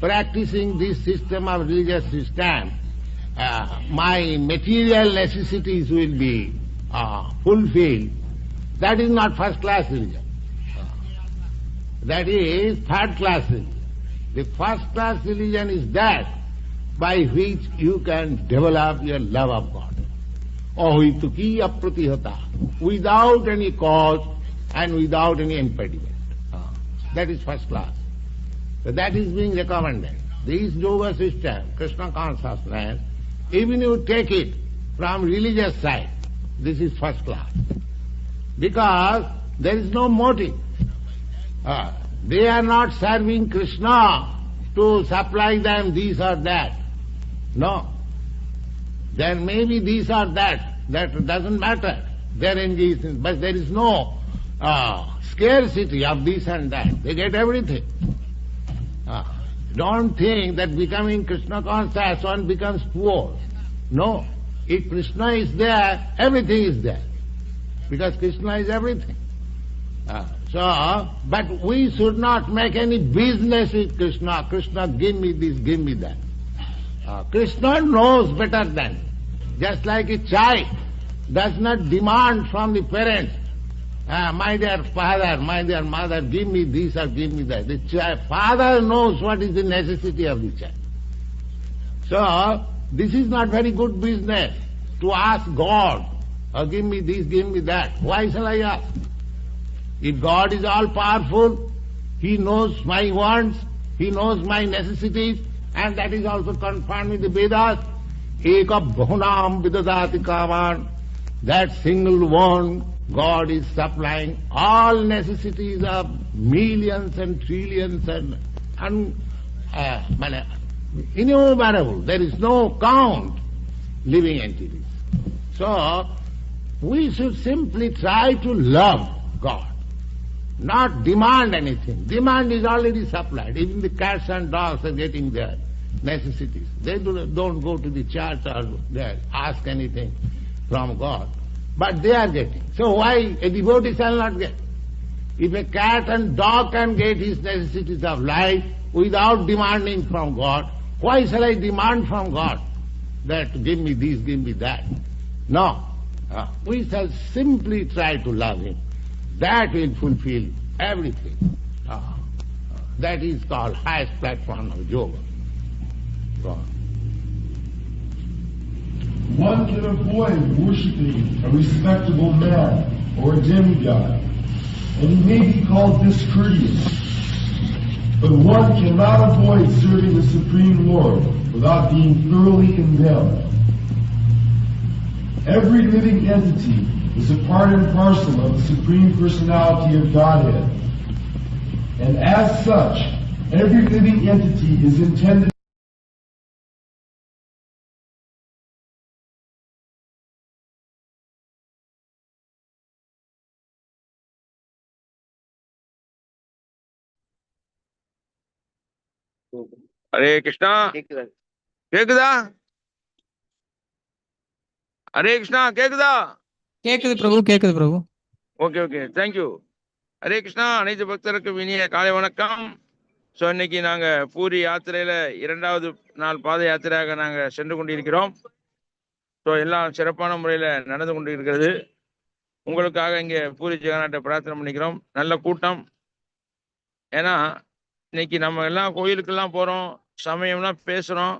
practicing this system of religious system, uh, my material necessities will be uh, fulfilled. That is not first class religion. That is third class religion. The first class religion is that by which you can develop your love of God. Without any cause and without any impediment. Ah, That is first class. So that is being recommended. This yoga system, Krishna consciousness, even you take it from religious side, this is first class. Because there is no motive. Ah, they are not serving Krishna to supply them this or that. No. There may be this or that. That doesn't matter. They are engaged in, but there is no uh, scarcity of this and that. They get everything. Ah, don't think that becoming Krishna conscious one becomes poor. No. If Krishna is there, everything is there. Because Krishna is everything. Ah, so, but we should not make any business with Krishna. Krishna, give me this, give me that. Ah, Krishna knows better than. Just like a child does not demand from the parents, ah, my dear father, my dear mother, give me this or give me that. The child, father knows what is the necessity of the child. So, this is not very good business to ask God, oh, give me this, give me that. Why shall I ask? If God is all powerful, He knows my wants, He knows my necessities, and that is also confirmed in the Vedas. Eka bhunam vidadati kavan. That single one, God is supplying all necessities of millions and trillions and, and uh, innumerable. There is no count living entities. So, we should simply try to love God, not demand anything. Demand is already supplied. Even the cats and dogs are getting their necessities. They do, don't go to the church or ask anything from God, but they are getting. So why a devotee shall not get? If a cat and dog can get his necessities of life without demanding from God, why shall I demand from God that give me this, give me that? No. Uh, we shall simply try to love Him. That will fulfill everything. Uh, that is called highest platform of yoga. One can avoid worshiping a respectable man or a demigod, and he may be called discourteous. But one cannot avoid serving the Supreme Lord without being thoroughly condemned. Every living entity is a part and parcel of the Supreme Personality of Godhead. And as such, every living entity is intended Hare Krishna. கேக்குதா? கேக்குதா? ஹரே கிருஷ்ணா கேக்குதா? கேக்குது பிரபு கேக்குது பிரபு. Okay okay. Thank you Hare Krishna அனைத்து பக்தருக்கும் இனிய காலை வணக்கம். ஸோ இன்னைக்கு நாங்க பூரி யாத்திரையில இரண்டாவது நாள் பாத யாத்திரையாக நாங்க சென்று கொண்டிருக்கிறோம். ஸோ எல்லாம் சிறப்பான முறையில் நடந்து கொண்டு இருக்கிறது உங்களுக்காக இங்கே பூரி ஜெகநாட்டை பிரார்த்தனை பண்ணிக்கிறோம். நல்ல கூட்டம். ஏன்னா இன்னைக்கு நம்ம எல்லாம் கோயிலுக்கெல்லாம் போகிறோம் சமயம்லாம் பேசுகிறோம்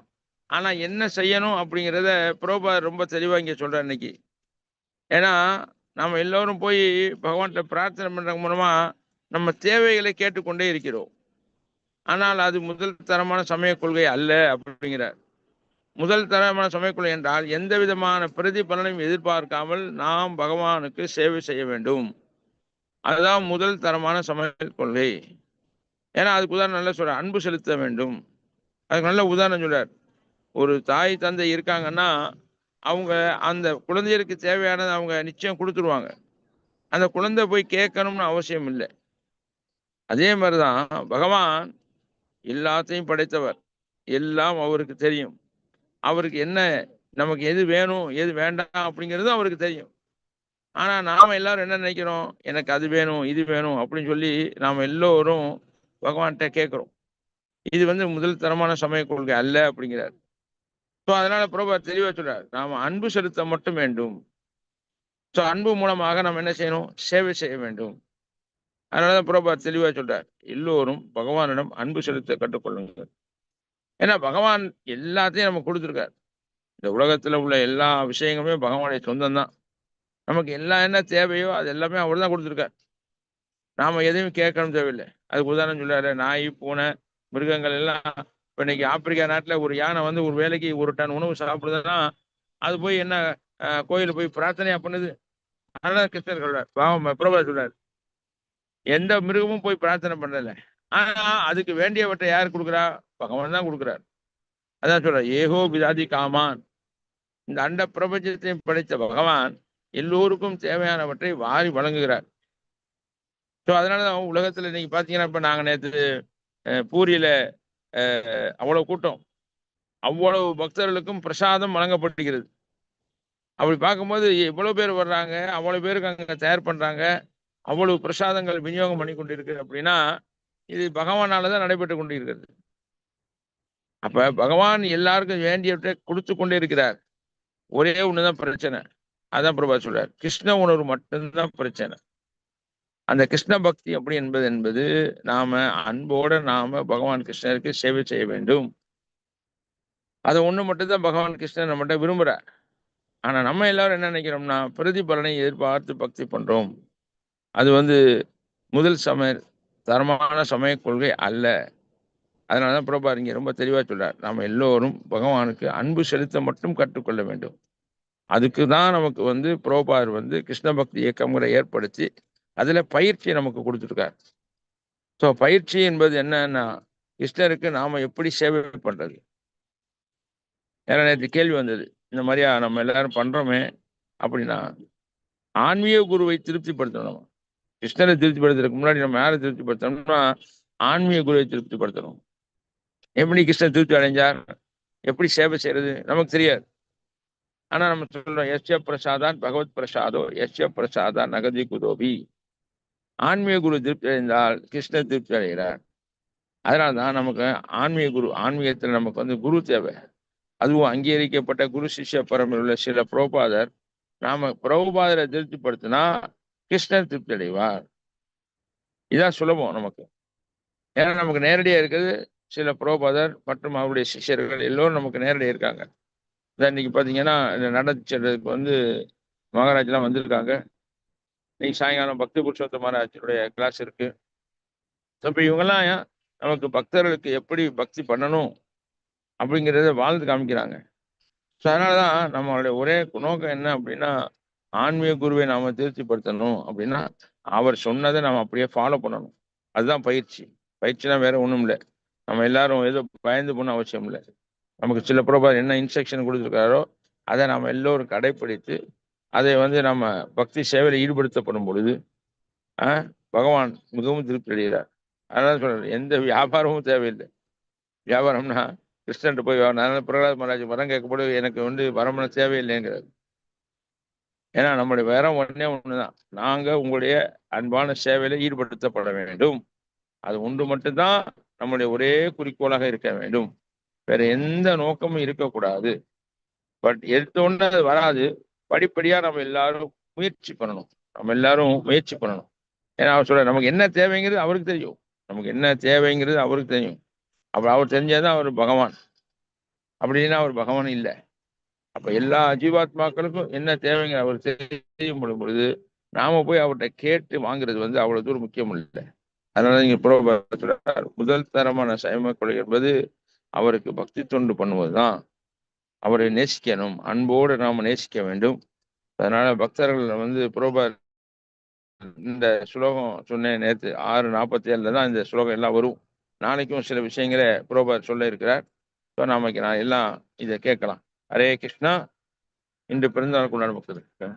ஆனால் என்ன செய்யணும் அப்படிங்கிறத புரோபா ரொம்ப தெளிவாக இங்கே சொல்கிறார் இன்னைக்கு. ஏன்னா நம்ம எல்லோரும் போய் பகவான்கிட்ட பிரார்த்தனை பண்ணுறது மூலமாக நம்ம தேவைகளை கேட்டுக்கொண்டே இருக்கிறோம். ஆனால் அது முதல் தரமான சமய கொள்கை அல்ல அப்படிங்கிறார். முதல் தரமான சமய கொள்கை என்றால் எந்த விதமான பிரதிபலனையும் எதிர்பார்க்காமல் நாம் பகவானுக்கு சேவை செய்ய வேண்டும். அதுதான் முதல் தரமான சமய கொள்கை. ஏன்னா அதுக்கு உதாரணம் நல்லா சொல்கிறார் அன்பு செலுத்த வேண்டும். அதுக்கு நல்ல உதாரணம் சொல்கிறார் ஒரு தாய் தந்தை இருக்காங்கன்னா அவங்க அந்த குழந்தைகளுக்கு தேவையானதை அவங்க நிச்சயம் கொடுத்துருவாங்க. அந்த குழந்தை போய் கேட்கணும்னு அவசியம் இல்லை. அதே மாதிரி தான் பகவான் எல்லாத்தையும் படைத்தவர். எல்லாம் அவருக்கு தெரியும். அவருக்கு என்ன நமக்கு எது வேணும் எது வேண்டாம் அப்படிங்கிறது அவருக்கு தெரியும். ஆனால் நாம் எல்லாரும் என்ன நினைக்கிறோம்? எனக்கு அது வேணும் இது வேணும் அப்படின்னு சொல்லி நாம் எல்லோரும் பகவான்கிட்ட கேட்குறோம். இது வந்து முதல் தரமான சமய கொள்கை அல்ல அப்படிங்கிறார். ஸோ அதனால பிரபா தெளிவா சொல்றார் நாம அன்பு செலுத்த மட்டும் வேண்டும். ஸோ அன்பு மூலமாக நம்ம என்ன செய்யணும்? சேவை செய்ய வேண்டும். அதனாலதான் பிரபா தெளிவா சொல்றார் எல்லோரும் பகவானிடம் அன்பு செலுத்த கற்றுக்கொள்ளுங்கள். ஏன்னா பகவான் எல்லாத்தையும் நம்ம கொடுத்துருக்கார். இந்த உலகத்துல உள்ள எல்லா விஷயங்களுமே பகவானுடைய சொந்தம் தான் நமக்கு எல்லாம் என்ன தேவையோ அது எல்லாமே அவர் தான் கொடுத்துருக்கார். நாம எதையும் கேட்கணும் தேவையில்லை. அதுக்கு உதாரணம் சொல்றாரு நாய் பூனை மிருகங்கள் எல்லாம் இப்போ இன்னைக்கு ஆப்பிரிக்கா நாட்டில் ஒரு யானை வந்து ஒரு வேலைக்கு ஒரு டன் உணவு சாப்பிடுதுன்னா அது போய் என்ன கோயில் போய் பிரார்த்தனையா பண்ணுது? அதனால கிருஷ்ணர் சொல்றார். பாவம் பிரபா சொல்றார். எந்த மிருகமும் போய் பிரார்த்தனை பண்ணல. ஆனா அதுக்கு வேண்டியவற்றை யார் கொடுக்குறா? பகவான் தான் கொடுக்குறார். அதான் சொல்றார் ஏகோ விதாதி காமான். இந்த அண்ட பிரபஞ்சத்தையும் படைத்த பகவான் எல்லோருக்கும் தேவையானவற்றை வாரி வழங்குகிறார். ஸோ அதனால தான் உலகத்துல இன்னைக்கு பார்த்தீங்கன்னா இப்போ நாங்கள் நேற்று பூரியில அவ்வளோ அவ்வளவு கூட்டம். அவ்வளவு பக்தர்களுக்கும் பிரசாதம் வழங்கப்படுகிறது. அப்படி பார்க்கும்போது எவ்வளவு பேர் வர்றாங்க அவ்வளவு பேருக்கு அங்கே தயார் பண்றாங்க அவ்வளவு பிரசாதங்கள் விநியோகம் பண்ணி கொண்டிருக்கு அப்படின்னா இது பகவானால தான் நடைபெற்று கொண்டிருக்கிறது. அப்ப பகவான் எல்லாருக்கும் வேண்டியவற்றை கொடுத்து கொண்டே இருக்கிறார். ஒரே ஒண்ணுதான் பிரச்சனை. அதான் பிரபா சொல்றார். கிருஷ்ண உணர்வு மட்டும்தான் பிரச்சனை. அந்த கிருஷ்ண பக்தி அப்படி என்பது என்பது நாம அன்போட நாம பகவான் கிருஷ்ணருக்கு சேவை செய்ய வேண்டும். அதை ஒண்ணு மட்டும்தான் பகவான் கிருஷ்ணன் நம்மகிட்ட விரும்புறார். ஆனா நம்ம எல்லாரும் என்ன நினைக்கிறோம்னா பிரதிபலனை எதிர்பார்த்து பக்தி பண்றோம். அது வந்து முதல் சமய தரமான சமய கொள்கை அல்ல. அதனாலதான் பிரபா இங்கே ரொம்ப தெளிவா சொல்றார். நாம எல்லோரும் பகவானுக்கு அன்பு செலுத்த மட்டும் கற்றுக்கொள்ள வேண்டும். அதுக்கு தான் நமக்கு வந்து புரோபார் வந்து கிருஷ்ண பக்தி இயக்கமுறை ஏற்படுத்தி அதுல பயிற்சி நமக்கு கொடுத்துருக்கார். ஸோ பயிற்சி என்பது என்னன்னா கிருஷ்ணருக்கு நாம எப்படி சேவை பண்றது? ஏன்னா நேற்று கேள்வி வந்தது. இந்த மாதிரியா நம்ம எல்லாரும் பண்றோமே அப்படின்னா ஆன்மீக குருவை திருப்திப்படுத்தணும்? நம்ம கிருஷ்ணரை திருப்திப்படுத்துறதுக்கு முன்னாடி நம்ம யாரை திருப்திப்படுத்தணும்னா ஆன்மீக குருவை திருப்திப்படுத்தணும். எப்படி கிருஷ்ணர் திருப்தி அடைஞ்சார்? எப்படி சேவை செய்யறது? நமக்கு தெரியாது. ஆனா நம்ம சொல்றோம் எஸ்ய பிரசாதான் பகவத் பிரசாதோ எஸ்ய பிரசாதா நகதி குதோபி. ஆன்மீக குரு திருப்தி அடைந்தால் கிருஷ்ணர் திருப்தி அடைகிறார். அதனால தான் நமக்கு ஆன்மீக குரு ஆன்மீகத்தில் நமக்கு வந்து குரு தேவை. அதுவும் அங்கீகரிக்கப்பட்ட குரு சிஷ்ய பரம்பில் உள்ள சில புரோபாதர் நாம பிரபுபாதரை திருப்திப்படுத்தினா கிருஷ்ணர் திருப்தி அடைவார். இதான் சுலபம் நமக்கு. ஏன்னா நமக்கு நேரடியாக இருக்குது. சில புரோபாதர் மற்றும் அவருடைய சிஷ்யர்கள் எல்லோரும் நமக்கு நேரடியாக இருக்காங்க. இன்னைக்கு பார்த்தீங்கன்னா இந்த நடச்சதுக்கு வந்து மகாராஜ்லாம் வந்திருக்காங்க. இன்னைக்கு சாயங்காலம் பக்தி புருஷோத்த மகாராஜனுடைய கிளாஸ் இருக்கு. இப்போ இவங்கெல்லாம் நமக்கு பக்தர்களுக்கு எப்படி பக்தி பண்ணணும் அப்படிங்கிறத வாழ்ந்து காமிக்கிறாங்க. ஸோ அதனால தான் நம்மளுடைய ஒரே நோக்கம் என்ன அப்படின்னா ஆன்மீக குருவை நாம திருப்திப்படுத்தணும் அப்படின்னா அவர் சொன்னதை நம்ம அப்படியே ஃபாலோ பண்ணணும். அதுதான் பயிற்சி. பயிற்சினா வேற ஒன்றும் இல்லை. நம்ம எல்லாரும் ஏதோ பயந்து போன அவசியம் இல்லை. நமக்கு சில பிரபார் என்ன இன்ஸ்ட்ரக்ஷன் கொடுத்துருக்காரோ அதை நாம் எல்லோரும் கடைப்பிடித்து அதை வந்து நம்ம பக்தி சேவையில் ஈடுபடுத்தப்படும் பொழுது பகவான் மிகவும் திருப்தி அடைகிறார். அதனால சொல்றேன் எந்த வியாபாரமும் தேவையில்லை. வியாபாரம்னா கிருஷ்ணன்ட்டு போய் அதனால பிரகலாத் மகாராஜ் வரம் கேட்கப்படும் எனக்கு வந்து வரம்னா தேவையில்லைங்கிறது ஏன்னா நம்மளுடைய வரம் ஒன்று ஒண்ணுதான். நாங்க உங்களுடைய அன்பான சேவையில ஈடுபடுத்தப்பட வேண்டும். அது ஒன்று மட்டும்தான் நம்முடைய ஒரே குறிக்கோளாக இருக்க வேண்டும். வேற எந்த நோக்கமும் இருக்கக்கூடாது. பட் எடுத்தோன்னு அது வராது. படிப்படியா நம்ம எல்லாரும் முயற்சி பண்ணணும். நம்ம எல்லாரும் முயற்சி பண்ணணும். ஏன்னா அவர் சொல்ற நமக்கு என்ன தேவைங்கிறது அவருக்கு தெரியும். நமக்கு என்ன தேவைங்கிறது அவருக்கு தெரியும். அப்ப அவர் தெரிஞ்சாதான் அவர் பகவான். அப்படின்னா அவர் பகவான் இல்லை. அப்ப எல்லா ஜீவாத்மாக்களுக்கும் என்ன தேவைங்கிற அவர் தெரியும் பொழுது நாம போய் அவர்கிட்ட கேட்டு வாங்குறது வந்து அவ்வளவு தூரம் முக்கியம் இல்லை. அதனால நீங்க புரோபா- சொல்றார் முதல் தரமான சைம கொலை என்பது அவருக்கு பக்தி தொண்டு பண்ணுவதுதான். அவரை நேசிக்கணும். அன்போடு நாம நேசிக்க வேண்டும். அதனால பக்தர்கள் வந்து புரோபர் இந்த சுலோகம் சொன்னேன் நேற்று ஆறு நாற்பத்தி ஏழுல தான் இந்த சுலோகம் எல்லாம் வரும். நாளைக்கும் சில விஷயங்களை புரோபர் சொல்ல இருக்கிறார். ஸோ நாமக்கு நான் எல்லாம் இதை கேட்கலாம். ஹரே கிருஷ்ணா. இன்று பிறந்தநாள் கொண்டாட பக்தர்கள்.